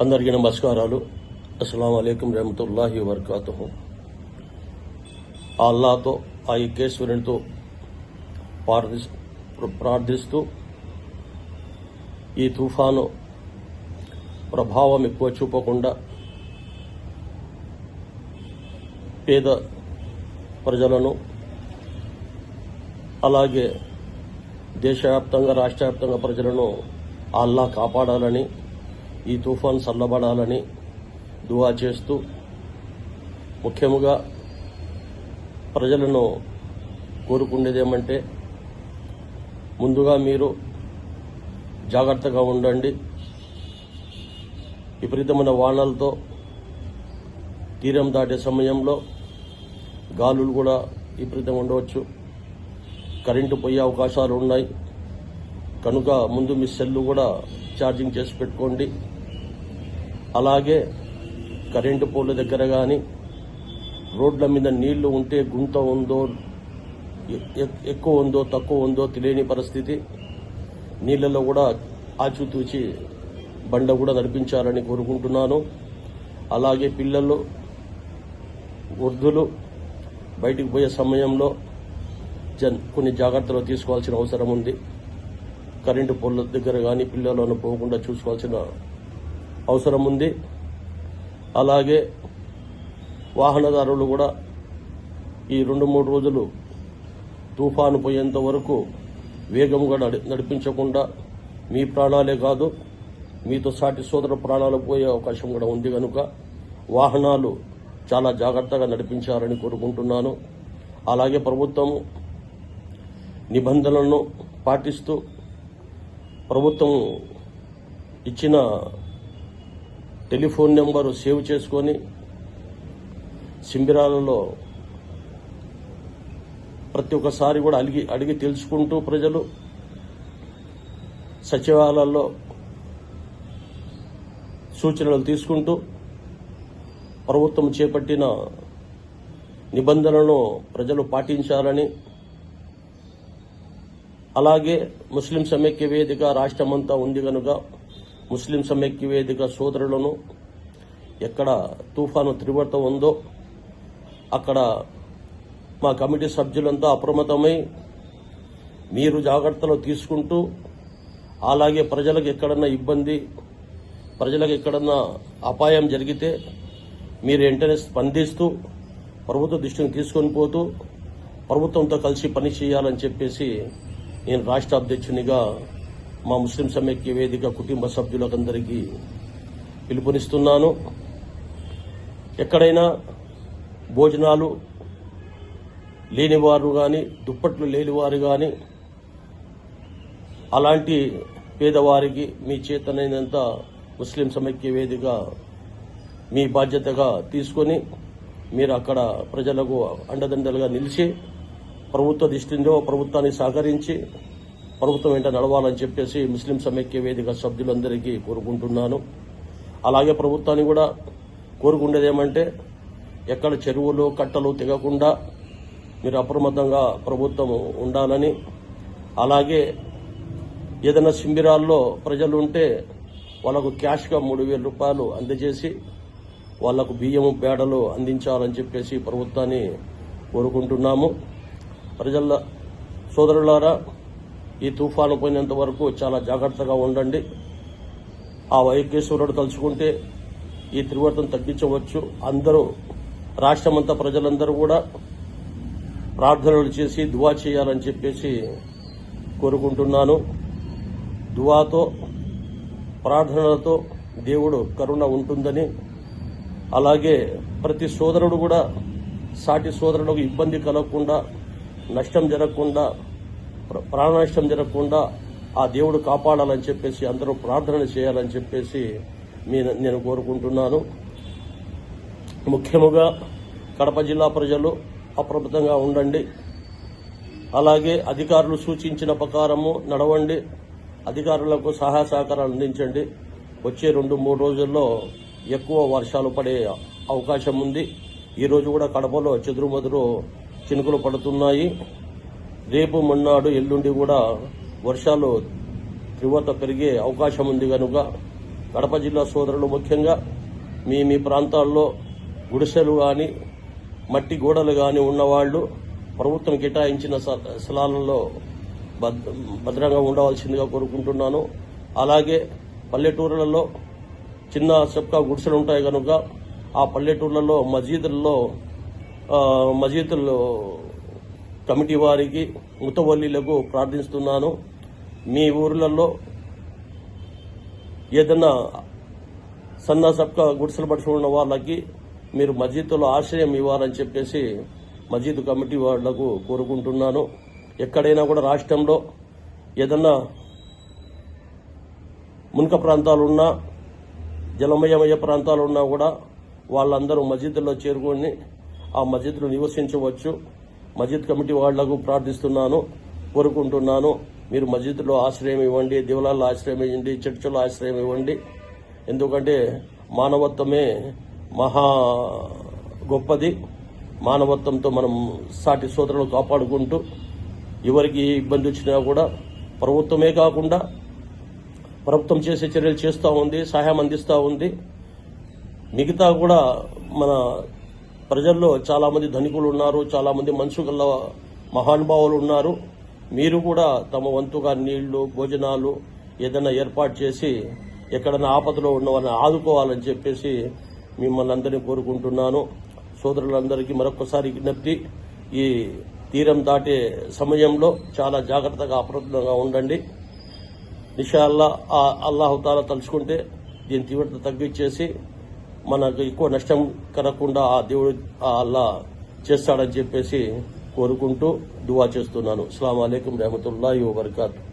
అందరికీ నమస్కారాలు. అస్సలం అయికం రహమతుల్లాహి వబర్కాతు ఆ అల్లాతో ఆ ఈకేశ్వరునితో ప్రార్థిస్- ప్రార్థిస్తూ ఈ తుఫాను ప్రభావం ఎక్కువ చూపకుండా పేద ప్రజలను అలాగే దేశవ్యాప్తంగా రాష్ట్ర వ్యాప్తంగా ప్రజలను అల్లా కాపాడాలని ఈ తుఫాన్ చల్లబడాలని దువా చేస్తూ ముఖ్యముగా ప్రజలను కోరుకునేది ఏమంటే ముందుగా మీరు జాగ్రత్తగా ఉండండి. విపరీతమైన వానలతో తీరం దాటే సమయంలో గాలులు కూడా విపరీతం ఉండవచ్చు. కరెంటు పోయే అవకాశాలు ఉన్నాయి. కనుక ముందు మీ సెల్లు కూడా ఛార్జింగ్ చేసి పెట్టుకోండి. అలాగే కరెంటు పోల్ దగ్గర కానీ రోడ్ల మీద నీళ్ళు ఉంటే గుంత ఉందో ఎక్కువ ఉందో తక్కువ ఉందో తెలియని పరిస్థితి. నీళ్ళలో కూడా ఆచితూచి బండ కూడా నడిపించాలని కోరుకుంటున్నాను. అలాగే పిల్లలు వృద్ధులు బయటికి పోయే సమయంలో జన్ కొన్ని జాగ్రత్తలు తీసుకోవాల్సిన అవసరం ఉంది. కరెంటు పొల్ల దగ్గర కానీ పిల్లలను పోకుండా చూసుకోవాల్సిన అవసరం ఉంది. అలాగే వాహనదారులు కూడా ఈ రెండు మూడు రోజులు తుఫాను పోయేంత వరకు వేగంగా నడి- నడిపించకుండా మీ ప్రాణాలే కాదు మీతో సాటి సోదర ప్రాణాలు పోయే అవకాశం కూడా ఉంది కనుక వాహనాలు చాలా జాగ్రత్తగా నడిపించాలని కోరుకుంటున్నాను. అలాగే ప్రభుత్వం నిబంధనలను పాటిస్తూ ప్రభుత్వం ఇచ్చిన టెలిఫోన్ నెంబరు సేవ్ చేసుకొని శిబిరాలలో ప్రతి ఒక్కసారి కూడా అడిగి అడిగి తెలుసుకుంటూ ప్రజలు సచివాలయాల్లో సూచనలు తీసుకుంటూ ప్రభుత్వం చేపట్టిన నిబంధనలను ప్రజలు పాటించాలని అలాగే ముస్లిం సమైక్య వేదిక రాష్ట్రమంతా ఉంది కనుక ముస్లిం సమైక్య వేదిక సోదరులను ఎక్కడ తుఫాను తీవ్రత ఉందో అక్కడ మా కమిటీ సభ్యులంతా అప్రమత్తమై మీరు జాగ్రత్తలు తీసుకుంటూ అలాగే ప్రజలకు ఎక్కడన్నా ఇబ్బంది ప్రజలకు ఎక్కడన్నా అపాయం జరిగితే మీరు వెంటనే స్పందిస్తూ ప్రభుత్వ దృష్టిని తీసుకొని పోతూ ప్రభుత్వంతో కలిసి పని చేయాలని చెప్పేసి నేను రాష్ట్ర అధ్యక్షునిగా మా ముస్లిం సమైక్య వేదిక కుటుంబ సభ్యులకందరికీ పిలుపునిస్తున్నాను. ఎక్కడైనా భోజనాలు లేనివారు కానీ దుప్పట్లు లేనివారు కానీ అలాంటి పేదవారికి మీ చేతనైనంత ముస్లిం సమైక్య వేదిక మీ బాధ్యతగా తీసుకొని మీరు అక్కడ ప్రజలకు అండదండలుగా నిలిచి ప్రభుత్వ దృష్టిలో ప్రభుత్వాన్ని సహకరించి ప్రభుత్వం వెంట నడవాలని చెప్పేసి ముస్లిం సమైక్య వేదిక సభ్యులందరికీ కోరుకుంటున్నాను. అలాగే ప్రభుత్వాన్ని కూడా కోరుకునేది ఏమంటే ఎక్కడ చెరువులు కట్టలు తెగకుండా మీరు అప్రమత్తంగా ప్రభుత్వం ఉండాలని అలాగే ఏదైనా శిబిరాల్లో ప్రజలు ఉంటే వాళ్ళకు క్యాష్గా మూడు వేల రూపాయలు అందజేసి వాళ్ళకు బియ్యము పేడలు అందించాలని చెప్పేసి ప్రభుత్వాన్ని కోరుకుంటున్నాము. ప్రజల సోదరులారా ఈ తుఫాను పోయినంత వరకు చాలా జాగ్రత్తగా ఉండండి. ఆ వైకేశ్వరుడు తలుచుకుంటే ఈ తీవ్రతను తగ్గించవచ్చు. అందరూ రాష్ట్రమంతా ప్రజలందరూ కూడా ప్రార్థనలు చేసి దువా చేయాలని చెప్పేసి కోరుకుంటున్నాను. దువాతో ప్రార్థనలతో దేవుడు కరుణ ఉంటుందని అలాగే ప్రతి సోదరుడు కూడా సాటి సోదరులకు ఇబ్బంది కలగకుండా నష్టం జరగకుండా ప్రాణ నష్టం జరగకుండా ఆ దేవుడు కాపాడాలని చెప్పేసి అందరూ ప్రార్థన చేయాలని చెప్పేసి నేను కోరుకుంటున్నాను. ముఖ్యముగా కడప జిల్లా ప్రజలు అప్రమత్తంగా ఉండండి. అలాగే అధికారులు సూచించిన ప్రకారము నడవండి. అధికారులకు సహాయ సహకారాలు అందించండి. వచ్చే రెండు మూడు రోజుల్లో ఎక్కువ వర్షాలు పడే అవకాశం ఉంది. ఈరోజు కూడా కడపలో చెదురుమదురు చినుకులు పడుతున్నాయి. రేపు మొన్నాడు ఎల్లుండి కూడా వర్షాలు తీవ్రత పెరిగే అవకాశం ఉంది కనుక కడప జిల్లా సోదరులు ముఖ్యంగా మీ మీ ప్రాంతాల్లో గుడిసెలు కానీ మట్టి గోడలు కానీ ఉన్నవాళ్ళు ప్రభుత్వం కేటాయించిన స- స్థలాలలో భద్రంగా ఉండవలసిందిగా కోరుకుంటున్నాను. అలాగే పల్లెటూరులలో చిన్న చెప్కా గుడిసెలు ఉంటాయి కనుక ఆ పల్లెటూర్లలో మసీదుల్లో మసీదుల్లో కమిటీ వారికి ముతవల్లిలకు ప్రార్థిస్తున్నాను. మీ ఊర్లలో ఏదన్నా సన్న సబ్కా గుడిసెలు పట్టుకుని ఉన్న వాళ్ళకి మీరు మసీదులో ఆశ్రయం ఇవ్వాలని చెప్పేసి మసీదు కమిటీ వాళ్ళకు కోరుకుంటున్నాను. ఎక్కడైనా కూడా రాష్ట్రంలో ఏదన్నా మునక ప్రాంతాలున్నా జలమయమయ ప్రాంతాలు ఉన్నా కూడా వాళ్ళందరూ మసీదుల్లో చేరుకొని ఆ మస్జిద్ను నివసించవచ్చు. మస్జిద్ కమిటీ వాళ్ళకు ప్రార్థిస్తున్నాను కోరుకుంటున్నాను. మీరు మసీదులో ఆశ్రయం ఇవ్వండి దివలాల్లో ఆశ్రయం ఇవ్వండి చర్చలో ఆశ్రయం ఇవ్వండి. ఎందుకంటే మానవత్వమే మహా గొప్పది. మానవత్వంతో మనం సాటి సోదరులు కాపాడుకుంటూ ఎవరికి ఇబ్బంది వచ్చినా కూడా ప్రభుత్వమే కాకుండా ప్రభుత్వం చేసే చర్యలు చేస్తూ ఉంది సహాయం అందిస్తూ ఉంది. మిగతా కూడా మన ప్రజల్లో చాలా మంది ధనికులు ఉన్నారు చాలా మంది మహానుభావులు ఉన్నారు. మీరు కూడా తమ వంతుగా నీళ్ళు భోజనాలు ఏదైనా ఏర్పాటు చేసి ఎక్కడైనా ఆపదలో ఉన్నవారిని ఆదుకోవాలని చెప్పేసి మిమ్మల్ని అందరినీ కోరుకుంటున్నాను. సోదరులందరికీ మరొకసారి విజ్ఞప్తి. ఈ తీరం దాటే సమయంలో చాలా జాగ్రత్తగా అప్రమత్తంగా ఉండండి. నిషాల్లా ఆ అల్లాహుతాలా తలుచుకుంటే దీని తీవ్రత తగ్గించేసి మనకు ఎక్కువ నష్టం కలగకుండా ఆ దేవుడు ఆ అల్లా చేస్తాడని చెప్పేసి కోరుకుంటూ దువా చేస్తున్నాను. అస్సలం అయికం రహమతుల్లాhi వబర్కాతు.